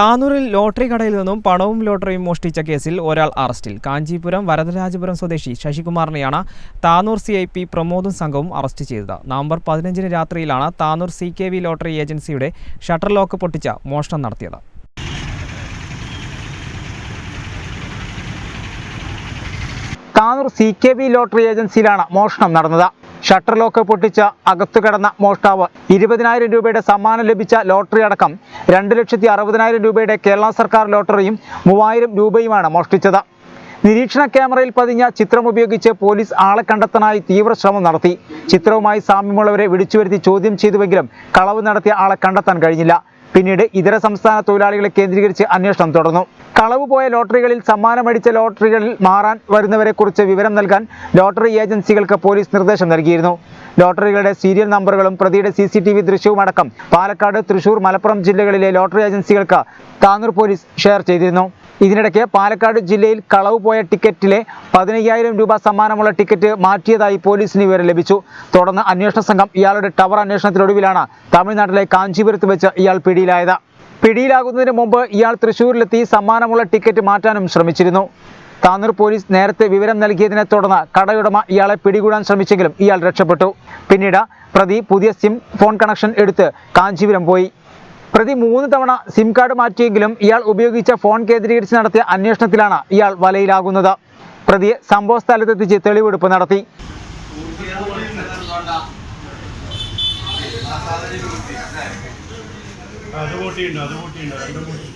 താനൂരിൽ lottery കടയിൽ നിന്നും പണവും ലോട്ടറിയും മോഷ്ടിച്ച കേസിൽ ഒരാൾ അറസ്റ്റിൽ. കാഞ്ചീപുരം വരദരാജപുരം സ്വദേശി ശശികുമാറിനെയാണ് താനൂർ സി ഐ പി പ്രമോദും സംഘവും അറസ്റ്റ് ചെയ്തത്. നവംബർ പതിനഞ്ചിന് രാത്രിയിലാണ് Tanur C K V lottery ഏജൻസിയുടെ ഷട്ടർ ലോക്ക് പൊട്ടിച്ച മോഷണം നടത്തിയത്. Tanur C K V lottery ഏജൻസിയിലാണ് മോഷണം നടന്നത്. ഷട്ടർ ലോക്ക് പൊട്ടിച്ച് അകത്തു കിടന്ന മോഷ്ടാവ് ഇരുപതിനായിരം രൂപയുടെ സമ്മാനം ലഭിച്ച ലോട്ടറി അടക്കം രണ്ട് ലക്ഷത്തി അറുപതിനായിരം രൂപയുടെ കേരള സർക്കാർ ലോട്ടറിയും മൂവായിരം രൂപയുമാണ് മോഷ്ടിച്ചത്. നിരീക്ഷണ ക്യാമറയിൽ പതിഞ്ഞ ചിത്രം ഉപയോഗിച്ച് പോലീസ് ആളെ കണ്ടെത്താനായി തീവ്ര ശ്രമം നടത്തി. ചിത്രവുമായി സാമ്യമുള്ളവരെ വിളിച്ചുവരുത്തി ചോദ്യം ചെയ്തുവെങ്കിലും കളവ് നടത്തിയ ആളെ കണ്ടെത്താൻ കഴിഞ്ഞില്ല. പിന്നീട് ഇതര സംസ്ഥാന തൊഴിലാളികളെ കേന്ദ്രീകരിച്ച് അന്വേഷണം തുടർന്നു. കളവ് പോയ ലോട്ടറികളിൽ സമ്മാനമടിച്ച ലോട്ടറികളിൽ മാറാൻ വരുന്നവരെക്കുറിച്ച് വിവരം നൽകാൻ ലോട്ടറി ഏജൻസികൾക്ക് പോലീസ് നിർദ്ദേശം നൽകിയിരുന്നു. ലോട്ടറികളുടെ സീരിയൽ നമ്പറുകളും പ്രതിയുടെ C C T V Palakkad Thrissur Malappuram ജില്ലകളിലെ ലോട്ടറി ഏജൻസികൾക്ക് താനൂർ പോലീസ് ഷെയർ ചെയ്തിരുന്നു. ഇതിനിടയ്ക്ക് പാലക്കാട് ജില്ലയിൽ കളവ് പോയ ടിക്കറ്റിലെ പതിനയ്യായിരം രൂപ സമ്മാനമുള്ള ടിക്കറ്റ് മാറ്റിയതായി പോലീസിന് വിവരം ലഭിച്ചു. തുടർന്ന് അന്വേഷണ സംഘം ഇയാളുടെ ടവർ അന്വേഷണത്തിനൊടുവിലാണ് തമിഴ്നാട്ടിലെ കാഞ്ചീപുരത്ത് വെച്ച് ഇയാൾ പിടിയിലായത്. പിടിയിലാകുന്നതിന് മുമ്പ് ഇയാൾ തൃശൂരിലെത്തി സമ്മാനമുള്ള ടിക്കറ്റ് മാറ്റാനും ശ്രമിച്ചിരുന്നു. താനൂർ പോലീസ് നേരത്തെ വിവരം നൽകിയതിനെ തുടർന്ന് കടയുടമ ഇയാളെ പിടികൂടാൻ ശ്രമിച്ചെങ്കിലും ഇയാൾ രക്ഷപ്പെട്ടു. പിന്നീട് പ്രതി പുതിയ സിം ഫോൺ കണക്ഷൻ എടുത്ത് കാഞ്ചീപുരം പോയി. പ്രതി മൂന്ന് തവണ സിം കാർഡ് മാറ്റിയെങ്കിലും ഇയാൾ ഉപയോഗിച്ച ഫോൺ കേന്ദ്രീകരിച്ച് നടത്തിയ അന്വേഷണത്തിലാണ് ഇയാൾ വലയിലാകുന്നത്. പ്രതിയെ സംഭവ സ്ഥലത്തെത്തിച്ച് തെളിവെടുപ്പ് നടത്തി. അത് കൂട്ടിയുണ്ടോ അത് കൂട്ടിയുണ്ടോ രണ്ടും കൂട്ടി.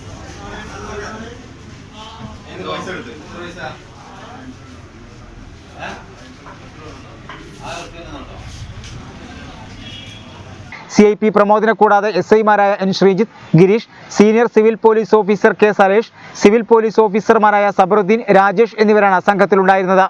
സി ഐ പി പ്രമോദിനെ കൂടാതെ എസ് ഐമാരായ N Sreejith Girish senior civil police officer K Suresh civil police ഓഫീസർമാരായ സബറുദ്ദീൻ രാജേഷ് എന്നിവരാണ് സംഘത്തിലുണ്ടായിരുന്നത്.